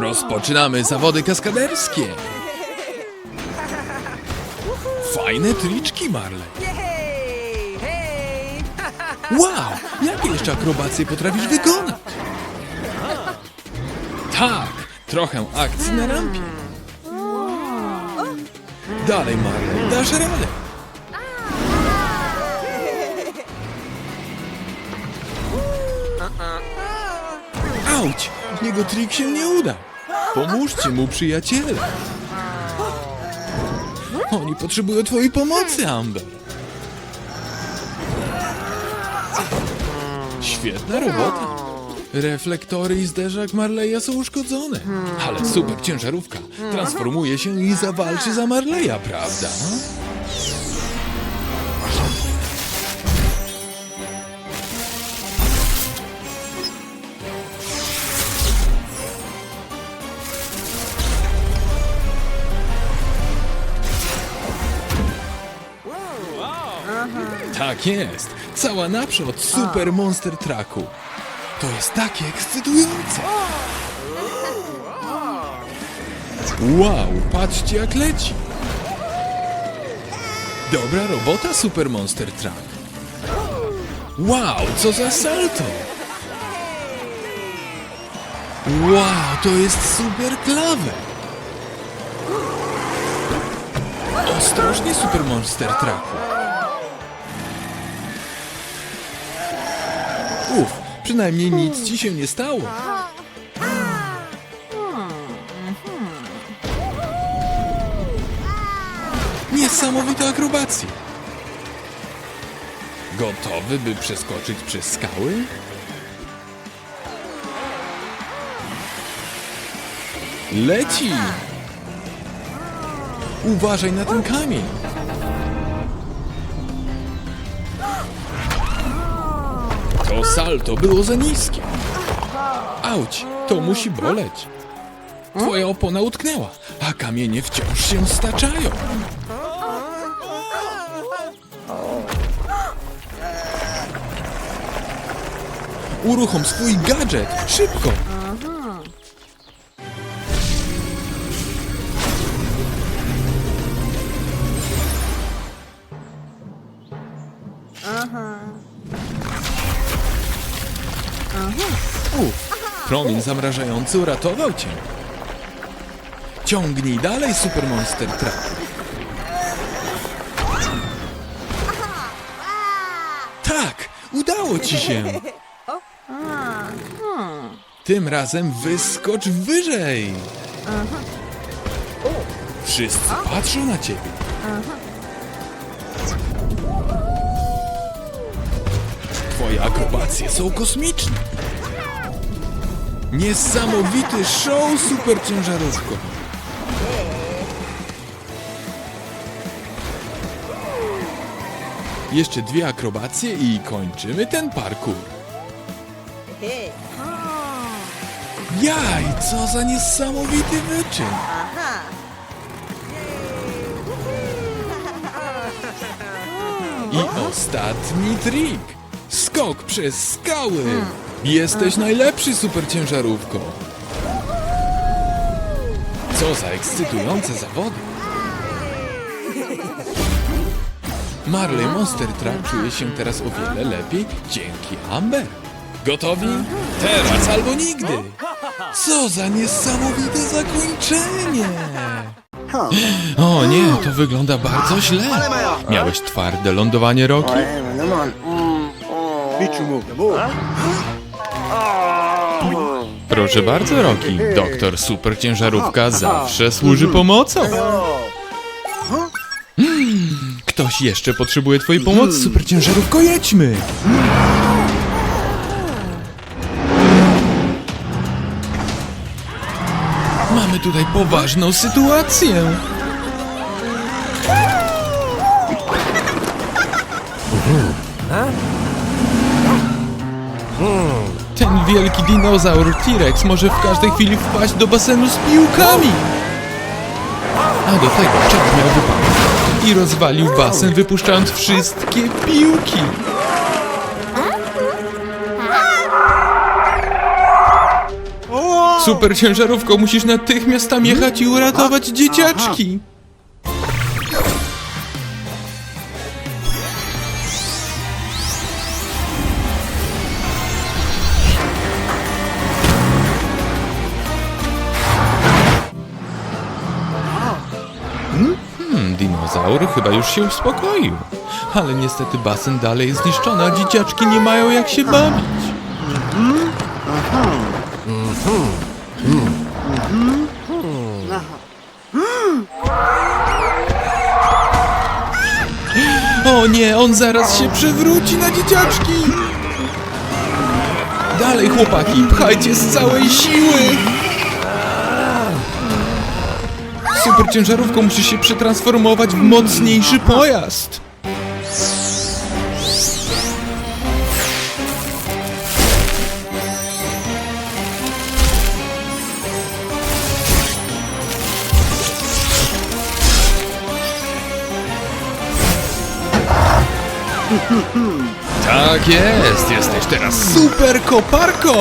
Rozpoczynamy zawody kaskaderskie. Fajne triczki, Marley. Wow, jakie jeszcze akrobacje potrafisz wykonać? Tak, trochę akcji na rampie. Dalej, Marley, dasz radę. Auć, jego trik się nie uda. Pomóżcie mu, przyjaciele. Oni potrzebują twojej pomocy, Amber. Świetna robota. Reflektory i zderzak Marleya są uszkodzone. Ale super ciężarówka transformuje się i zawalczy za Marleya, prawda? Tak jest. Cała naprzód super monster trucku. To jest takie ekscytujące. Wow, patrzcie jak leci. Dobra robota, Super Monster Truck. Wow, co za salto. Wow, to jest super klawe. Ostrożnie, Super Monster Trucku. Uf, przynajmniej nic ci się nie stało. Niesamowite akrobacje. Gotowy, by przeskoczyć przez skały? Leci! Uważaj na ten kamień. To salto było za niskie. Auć, to musi boleć. Twoja opona utknęła, a kamienie wciąż się staczają. Uruchom swój gadżet, szybko! Promień zamrażający uratował cię. Ciągnij dalej, Super Monster Truck. Tak, udało ci się. Tym razem wyskocz wyżej. Wszyscy patrzą na ciebie. Twoje akrobacje są kosmiczne. Niesamowity show super ciężarówką. Jeszcze dwie akrobacje i kończymy ten parkour. Jaj, co za niesamowity wyczyn. I ostatni trik. Skok przez skały. Jesteś najlepszy super ciężarówko. Co za ekscytujące zawody. Marley Monster Truck czuje się teraz o wiele lepiej dzięki Amber. Gotowi? Teraz albo nigdy. Co za niesamowite zakończenie. O nie, to wygląda bardzo źle. Miałeś twarde lądowanie Roki? Proszę bardzo, Roki. Doktor Super Ciężarówka zawsze służy pomocą. Mm, Ktoś jeszcze potrzebuje twojej pomocy, Super Ciężarówko, jedźmy! Mamy tutaj poważną sytuację. Ten wielki dinozaur T-Rex może w każdej chwili wpaść do basenu z piłkami. A do tego czas miał wypadek i rozwalił basen, wypuszczając wszystkie piłki. Super ciężarówko, musisz natychmiast tam jechać i uratować dzieciaczki. Dinozaur chyba już się uspokoił. Ale niestety basen dalej jest zniszczony, a dzieciaczki nie mają jak się bawić. O nie, on zaraz się przewróci na dzieciaczki! Dalej, chłopaki, pchajcie z całej siły! Super ciężarówką musisz się przetransformować w mocniejszy pojazd! Tak jest, jesteś teraz super koparką!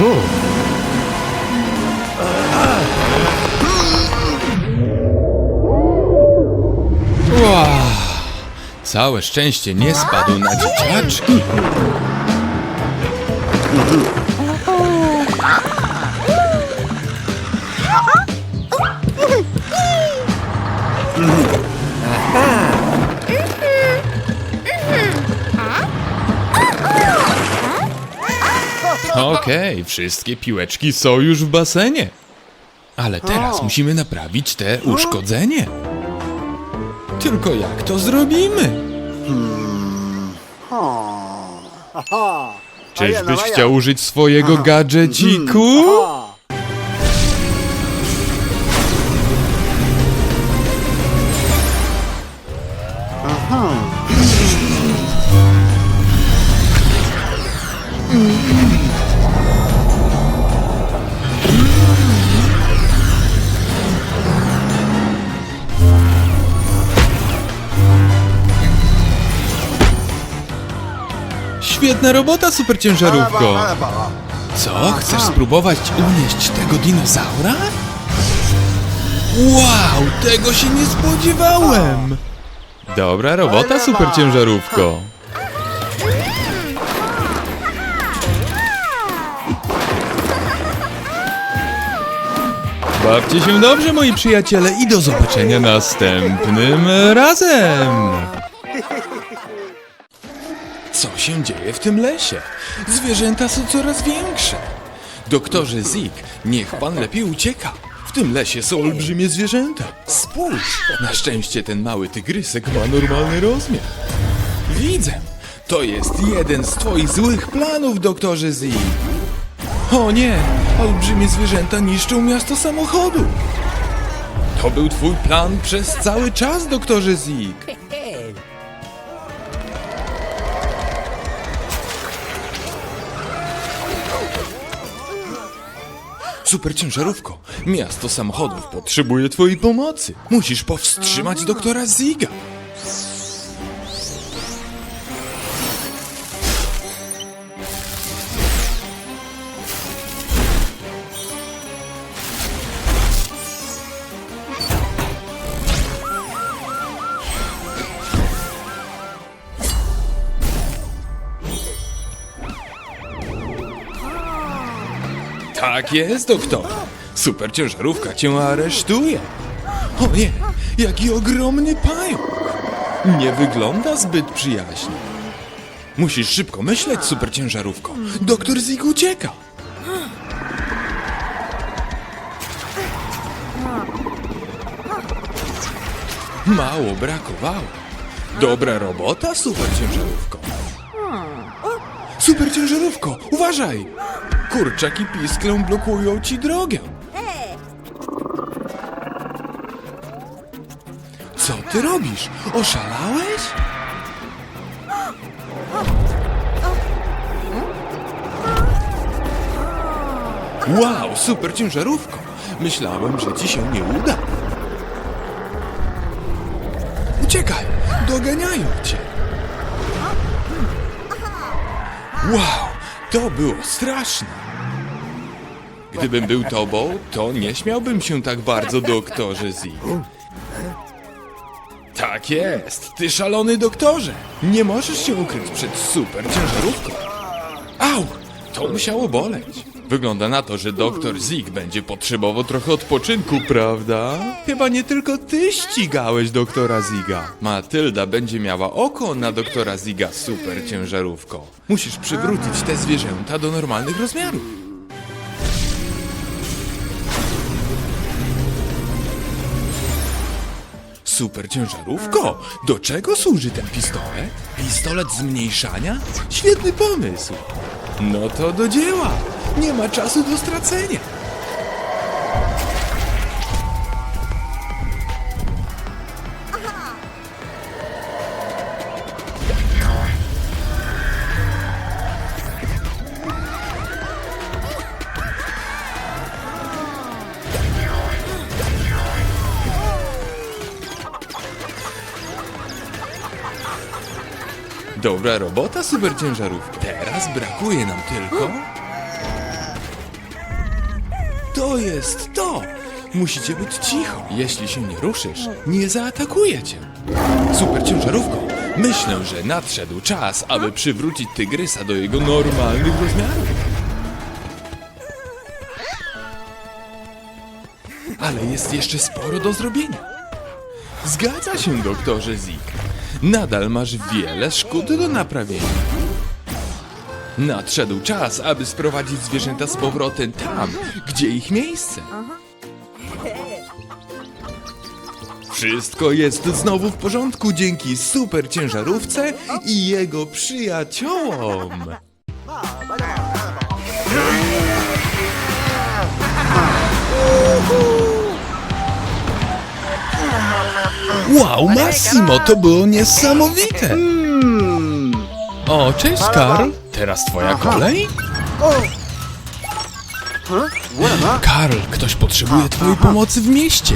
Wow. Całe szczęście nie spadł na dzieciaczki. Okej, wszystkie piłeczki są już w basenie. Ale teraz musimy naprawić te uszkodzenie. Tylko jak to zrobimy? Czyżbyś chciał użyć swojego gadżeciku? Świetna robota, super ciężarówko! Co? Chcesz spróbować unieść tego dinozaura? Wow, tego się nie spodziewałem! Dobra robota, super ciężarówko! Bawcie się dobrze, moi przyjaciele, i do zobaczenia następnym razem! Co się dzieje w tym lesie? Zwierzęta są coraz większe. Doktorze Zik, niech pan lepiej ucieka. W tym lesie są olbrzymie zwierzęta. Spójrz, na szczęście ten mały tygrysek ma normalny rozmiar. Widzę. To jest jeden z twoich złych planów, doktorze Zik. O nie, olbrzymie zwierzęta niszczą miasto samochodu. To był twój plan przez cały czas, doktorze Zik. Super ciężarówko, miasto samochodów potrzebuje twojej pomocy. Musisz powstrzymać doktora Ziga. Tak jest, doktor. Super ciężarówka cię aresztuje. O nie, jaki ogromny pająk. Nie wygląda zbyt przyjaźnie. Musisz szybko myśleć, super ciężarówko. Doktor Zig ucieka. Mało brakowało. Dobra robota, super ciężarówko. Super Kurczaki pisklą blokują ci drogę. Co ty robisz? Oszalałeś? Wow, super ciężarówko! Myślałem, że ci się nie uda. Uciekaj! Doganiają cię! Wow, to było straszne! Gdybym był tobą, to nie śmiałbym się tak bardzo, doktorze Zig. Tak jest, ty szalony doktorze! Nie możesz się ukryć przed super ciężarówką. Au! To musiało boleć. Wygląda na to, że doktor Zig będzie potrzebował trochę odpoczynku, prawda? Chyba nie tylko ty ścigałeś doktora Ziga. Matylda będzie miała oko na doktora Ziga super ciężarówką. Musisz przywrócić te zwierzęta do normalnych rozmiarów. Super ciężarówko! Do czego służy ten pistolet? Pistolet zmniejszania? Świetny pomysł! No to do dzieła! Nie ma czasu do stracenia! Dobra robota, super ciężarówka. Teraz brakuje nam tylko... To jest to! Musicie być cicho. Jeśli się nie ruszysz, nie zaatakuje cię. Super ciężarówko, myślę, że nadszedł czas, aby przywrócić tygrysa do jego normalnych rozmiarów. Ale jest jeszcze sporo do zrobienia. Zgadza się, doktorze Zik. Nadal masz wiele szkód do naprawienia. Nadszedł czas, aby sprowadzić zwierzęta z powrotem tam, gdzie ich miejsce. Wszystko jest znowu w porządku dzięki super ciężarówce i jego przyjaciołom. Wow, Massimo, to było niesamowite! O, cześć, Karl. Teraz twoja kolej? Karl, ktoś potrzebuje twojej pomocy w mieście.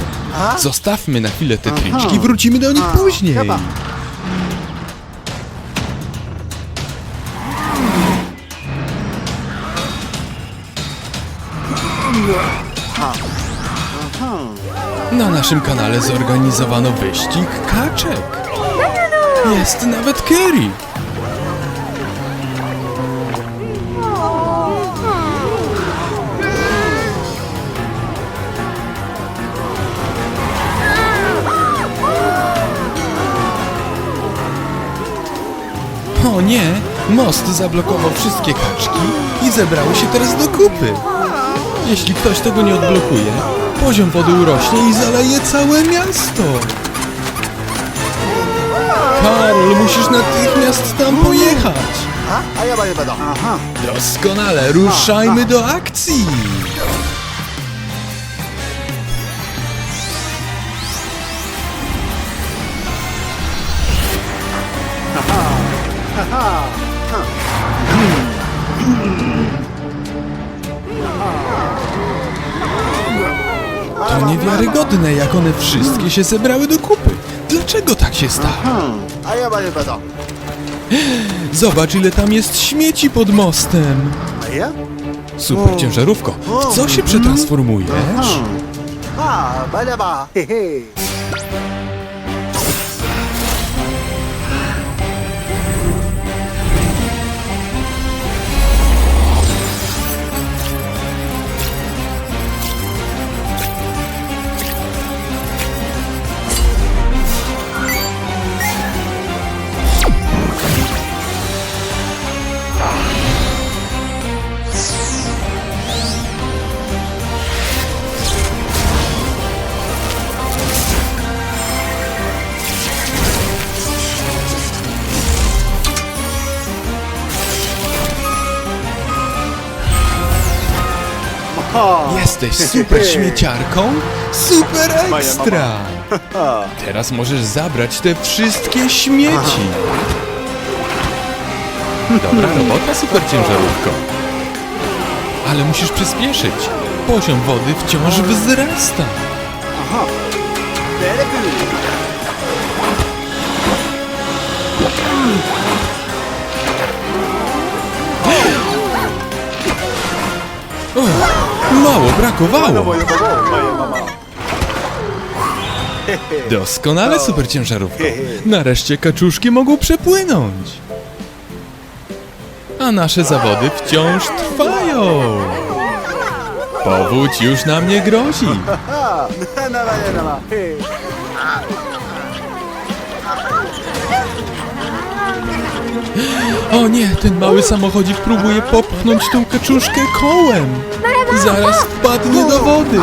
Zostawmy na chwilę te triczki, wrócimy do nich później. Na naszym kanale zorganizowano wyścig kaczek. Jest nawet Kerry. O nie! Most zablokował wszystkie kaczki i zebrały się teraz do kupy. Jeśli ktoś tego nie odblokuje, poziom wody urośnie i zaleje całe miasto. Karol, musisz natychmiast tam pojechać. A, ja. Aha. Doskonale, ruszajmy do akcji. To niewiarygodne, jak one wszystkie się zebrały do kupy. Dlaczego tak się stało? Zobacz, ile tam jest śmieci pod mostem. Super ciężarówko, w co się przetransformujesz? Jesteś super śmieciarką? Super ekstra! Teraz możesz zabrać te wszystkie śmieci. Dobra robota, super ciężarówko. Ale musisz przyspieszyć. Poziom wody wciąż wzrasta. Very good. O, mało brakowało. Moja mama. Doskonale, super ciężarówko. Nareszcie kaczuszki mogą przepłynąć. A nasze zawody wciąż trwają. Powódź już nam nie grozi. O nie, ten mały samochodzik próbuje popchnąć tą kaczuszkę kołem. Zaraz wpadnie do wody.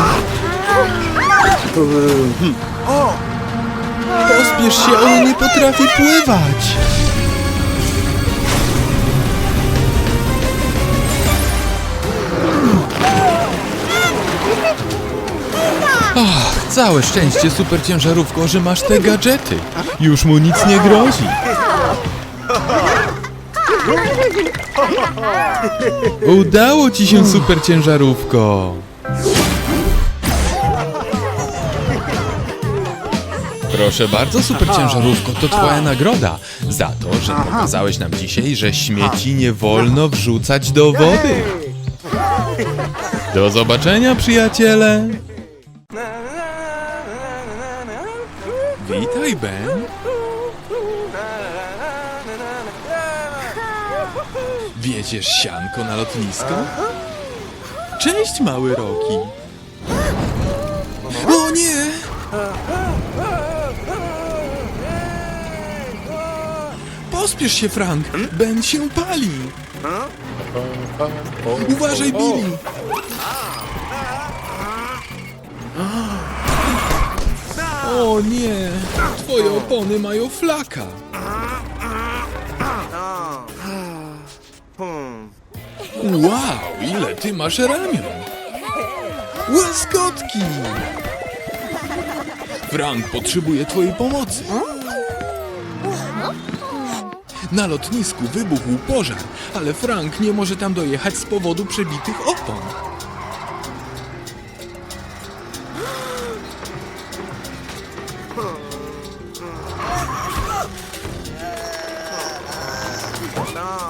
Pospiesz się, on nie potrafi pływać. Ach, całe szczęście, super ciężarówko, że masz te gadżety. Już mu nic nie grozi. Udało ci się, super ciężarówko. Proszę bardzo, super ciężarówko, to twoja nagroda za to, że pokazałeś nam dzisiaj, że śmieci nie wolno wrzucać do wody. Do zobaczenia, przyjaciele. Witaj, Ben. Wiedziesz sianko na lotnisko? Cześć, mały Roki. O nie! Pospiesz się, Frank! Ben się pali! Uważaj, Billy! O nie! Twoje opony mają flaka! Wow, ile ty masz ramion! Łaskotki! Frank potrzebuje twojej pomocy. Na lotnisku wybuchł pożar, ale Frank nie może tam dojechać z powodu przebitych opon.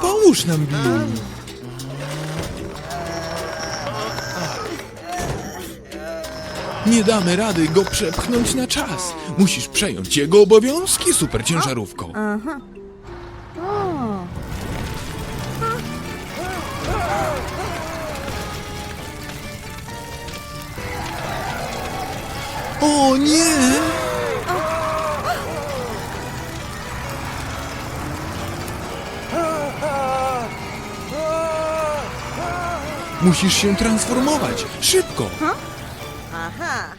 Pomóż nam, Billy. Nie damy rady go przepchnąć na czas. Musisz przejąć jego obowiązki, super ciężarówko. O nie! Musisz się transformować! Szybko! Aha.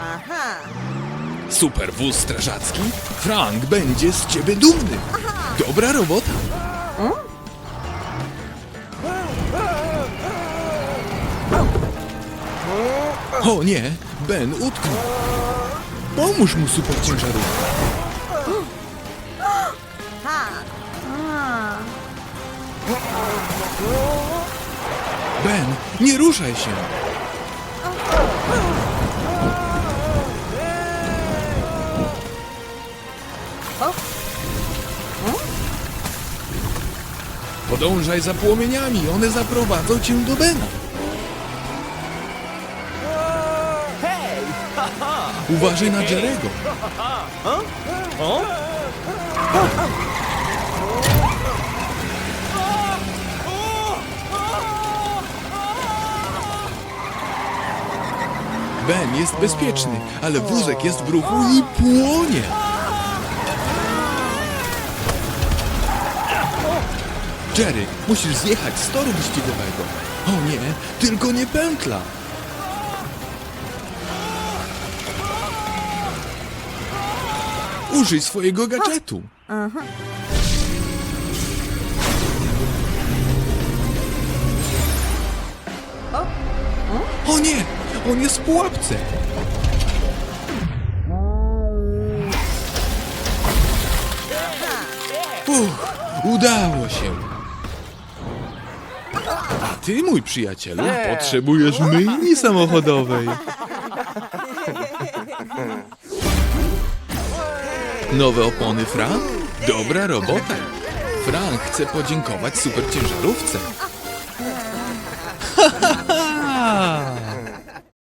Aha. Super wóz strażacki? Frank będzie z ciebie dumny! Dobra robota! O nie! Ben utknął! Pomóż mu, super ciężarówka! Ben, nie ruszaj się! Podążaj za płomieniami, one zaprowadzą cię do Bena. Uważaj na Jerego. Ben jest bezpieczny, ale wózek jest w ruchu i płonie. Jerry, musisz zjechać z toru wyścigowego. O nie, tylko nie pętla. Użyj swojego gadżetu. O nie, on jest w pułapce. Uff, udało się. A ty, mój przyjacielu, potrzebujesz myjni samochodowej. Nowe opony, Frank? Dobra robota. Frank chce podziękować superciężarówce.